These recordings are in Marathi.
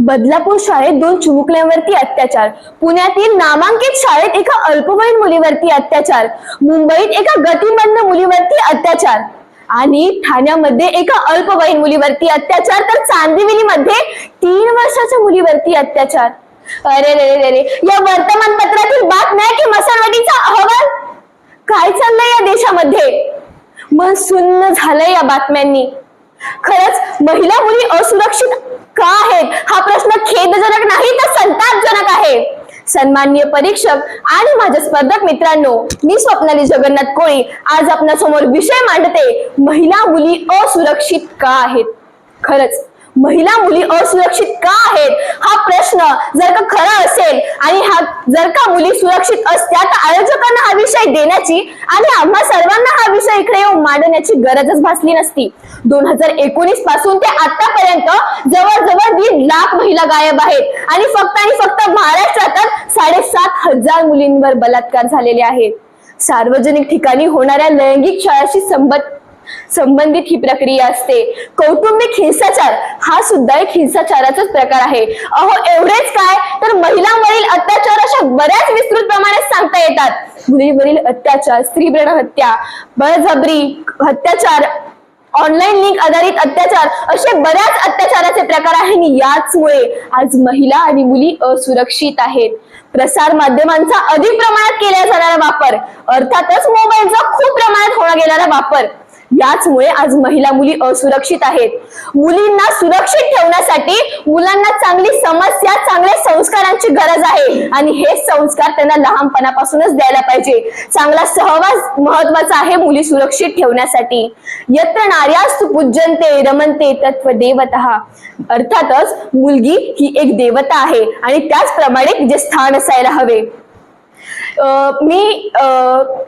बदलापूर शाळेत दोन चिमुकल्यांवरती अत्याचार. पुण्यातील नामांकित शाळेत एका अल्पवयीन मुलीवरती अत्याचार. मुंबईत एका गतिमंद मुलीवरती अत्याचार. आणि ठाण्यामध्ये एका अल्पवयीन मुलीवरती अत्याचार तर चांदिवलीमध्ये तीन वर्षाच्या मुलीवरती अत्याचार. अरे रे रे रे या वर्तमानपत्रातील बातम्या की मसालवाडीचा अहवाल? काय चाललंय या देशामध्ये? मन सुन्न झालंय या बातम्यांनी. खरंच महिला मुली असुरक्षित का आहेत हा प्रश्न खेदजनक नाही तर संतापजनक आहे. सन्माननीय परीक्षक आणि माझ्या स्पर्धक मित्रांनो मी स्वप्नाली जगन्नाथ कोळी. आज आपल्यासमोर विषय मांडते महिला मुली असुरक्षित का आहेत? खरंच महिला मुली असुरक्षित का आहेत? हा जर का खरं असेल आणि हा जर का मुली सुरक्षित असत्या तर आयोजकांना हा विषय देण्याची आणि आम्हा सर्वांना हा विषय इकडे येऊन मांडण्याची गरजच भासली नसती. दोन हजार एकोणीसपासून ते आतापर्यंत जवळजवळ दीड लाख महिला गायब आहेत. आणि फक्त आणि फक्त महाराष्ट्रातच साडेसात हजार मुलींवर बलात्कार झालेले आहेत. सार्वजनिक ठिकाणी होणाऱ्या लैंगिक छळाशी संबंध संबंधित ही प्रक्रिया असते. कौटुंबिक हिंसाचार हा सुद्धा एक हिंसाचाराचाच प्रकार आहे. अहो एवढेच काय? तर महिलांवरील अत्याचार अशा बऱ्याच विस्तृत प्रमाणात सांगता येतात. मुलीवरील अत्याचार स्त्रीभ्रूण हत्या बळजबरी अत्याचार ऑनलाईन लिंक आधारित अत्याचार असे बऱ्याच अत्याचाराचे प्रकार आहेत आणि याचमुळे आज महिला आणि मुली असुरक्षित आहेत. प्रसार माध्यमांचा अधिक प्रमाणात केला जाणारा वापर अर्थातच मोबाईलचा खूप प्रमाणात होणा गेलेला वापर याचमुळे आज महिला मुली असुरक्षित आहेत. मुलींना सुरक्षित ठेवण्यासाठी मुलांना चांगली समस्या चांगल्या संस्कारांची गरज आहे. आणि हे संस्कार त्यांना लहानपणापासूनच द्यायला पाहिजे. चांगला सहवास महत्त्वाचा आहे मुली सुरक्षित ठेवण्यासाठी. यत्र नार्यास्तु पूजनते रमनते तत्व देवता. अर्थातच मुलगी ही एक देवता आहे. आणि त्याचप्रमाणे तिचे स्थान असायला हवे. मी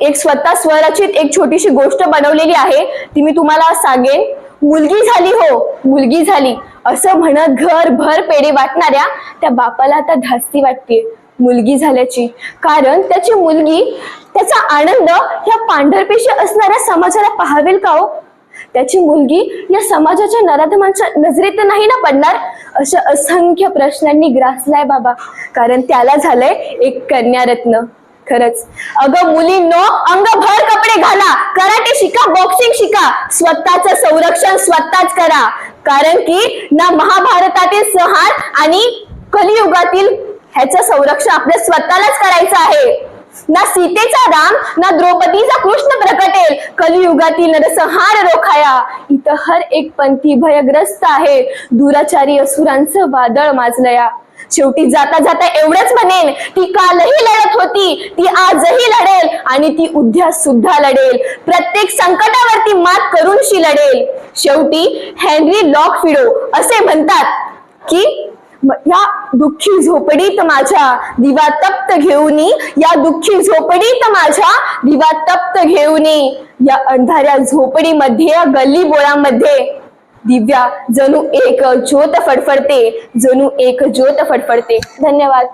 एक स्वतः स्वरचित एक छोटीशी गोष्ट बनवलेली आहे ती मी तुम्हाला सांगेन. मुलगी झाली हो मुलगी झाली. असं म्हणत घर भर पेढे वाटणाऱ्या त्या बापाला आता धास्ती वाटते मुलगी झाल्याची. कारण त्याची मुलगी त्याचा आनंद ह्या पांढरपेशी असणाऱ्या समाजाला पाहावेल का हो? त्याची मुलगी या समाजाच्या नराधमांच्या नजरेत नाही ना पडणार? अशा असंख्य प्रश्नांनी ग्रासलाय बाबा. कारण त्याला झालंय एक कन्यारत्न. खरंच. अगं मुलींनो अंगभर कपडे घाला. कराटे शिका बॉक्सिंग शिका. स्वतःच संरक्षण स्वतःच करा. कारण की ना महाभारतातील संहार आणि कलियुगातील ह्याचं संरक्षण आपल्या स्वतःलाच करायचं आहे. ना सीतेचा राम ना द्रौपदीचा कृष्ण प्रकटेल. कलियुगातील नरसंहार रोखाया. इथं हर एक पंथी भयग्रस्त आहे. दुराचारी असुरांचं वादळ माजलया. शेवटी जाता जाता एवढंच म्हणेन ती कालही लढत होती ती आजही लढेल आणि ती उद्या सुद्धा लढेल. प्रत्येक संकटावरती मात करूनशी लढेल. शेवटी हेनरी लॉक फिडो असे म्हणतात की या दुःखी झोपडीत माझ्या दिवा तप्त घेऊनी या. दुःखी झोपडीत माझ्या दिवा तप्त घेऊन या अंधाऱ्या झोपडीमध्ये या गल्ली बोळामध्ये दिव्या जणू एक ज्योत फडफडते. जणू एक ज्योत फडफडते. धन्यवाद.